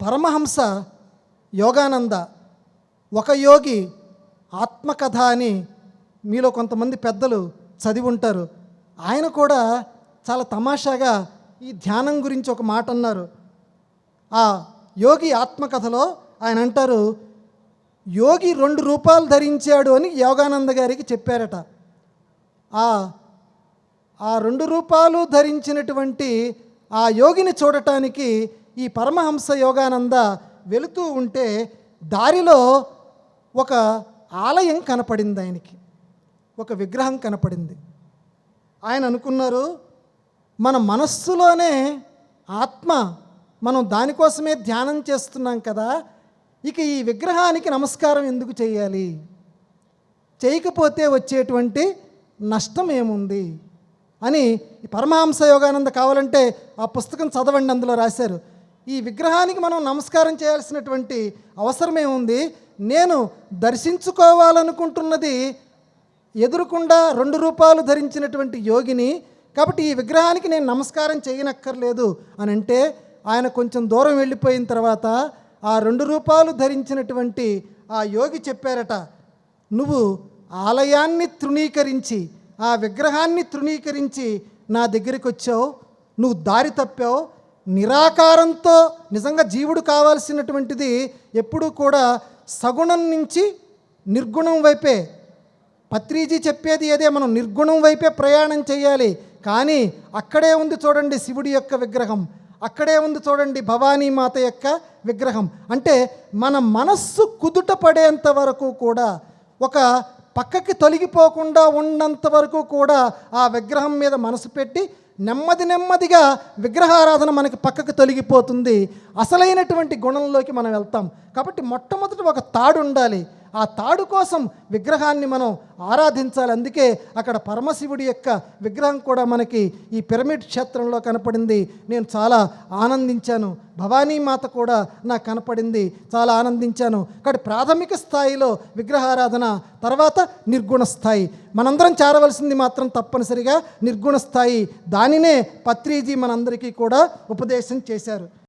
పరమహంస యోగానంద ఒక యోగి ఆత్మకథ అని మీలో కొంతమంది పెద్దలు చదివి ఉంటారు. ఆయన కూడా చాలా తమాషాగా ఈ ధ్యానం గురించి ఒక మాట అన్నారు. ఆ యోగి ఆత్మకథలో ఆయన అంటారు యోగి రెండు రూపాలు ధరించాడు అని యోగానంద గారికి చెప్పారట. ఆ ఆ రెండు రూపాలు ధరించినటువంటి ఆ యోగిని చూడటానికి ఈ పరమహంస యోగానంద వెళుతూ ఉంటే దారిలో ఒక ఆలయం కనపడింది ఆయనకి. ఒక విగ్రహం కనపడింది. ఆయన అనుకున్నారు మన మనస్సులోనే ఆత్మ మనం దానికోసమే ధ్యానం చేస్తున్నాం కదా ఇక ఈ విగ్రహానికి నమస్కారం ఎందుకు చేయాలి? చేయకపోతే వచ్చేటువంటి నష్టం ఏముంది? అని ఈ పరమహంస యోగానంద కావాలంటే ఆ పుస్తకం చదవండి అందులో రాశారు. ఈ విగ్రహానికి మనం నమస్కారం చేయాల్సినటువంటి అవసరమే ఉంది. నేను దర్శించుకోవాలనుకుంటున్నది ఎదురుకుండా రెండు రూపాయలు ధరించినటువంటి యోగిని. కాబట్టి ఈ విగ్రహానికి నేను నమస్కారం చేయనక్కర్లేదు అని అంటే ఆయన కొంచెం దూరం వెళ్ళిపోయిన తర్వాత ఆ రెండు రూపాయలు ధరించినటువంటి ఆ యోగి చెప్పారట నువ్వు ఆలయాన్ని తృణీకరించి ఆ విగ్రహాన్ని తృణీకరించి నా దగ్గరికి వచ్చావు. నువ్వు దారి తప్పావు. నిరాకారంతో నిజంగా జీవుడు కావాల్సినటువంటిది ఎప్పుడూ కూడా సగుణం నుంచి నిర్గుణం వైపే. పత్రిజీ చెప్పేది ఏదే? మనం నిర్గుణం వైపే ప్రయాణం చేయాలి. కానీ అక్కడే ఉంది చూడండి శివుడి యొక్క విగ్రహం. అక్కడే ఉంది చూడండి భవానీ మాత యొక్క విగ్రహం. అంటే మన మనస్సు కుదుట పడేంత వరకు కూడా ఒక పక్కకి తొలగిపోకుండా ఉన్నంత వరకు కూడా ఆ విగ్రహం మీద మనసు పెట్టి నెమ్మది నెమ్మదిగా విగ్రహారాధన మనకి పక్కకు తొలగిపోతుంది. అసలైనటువంటి గుణంలోకి మనం వెళ్తాం. కాబట్టి మొట్టమొదటి ఒక తాడు ఉండాలి. ఆ తాడు కోసం విగ్రహాన్ని మనం ఆరాధించాలి. అందుకే అక్కడ పరమశివుడి యొక్క విగ్రహం కూడా మనకి ఈ పిరమిడ్ క్షేత్రంలో కనపడింది. నేను చాలా ఆనందించాను. భవానీ మాత కూడా నాకు కనపడింది. చాలా ఆనందించాను. కాబట్టి ప్రాథమిక స్థాయిలో విగ్రహారాధన తర్వాత నిర్గుణ స్థాయి. మనందరం చేరవలసింది మాత్రం తప్పనిసరిగా నిర్గుణ స్థాయి. దానినే పత్రిజీ మనందరికీ కూడా ఉపదేశం చేశారు.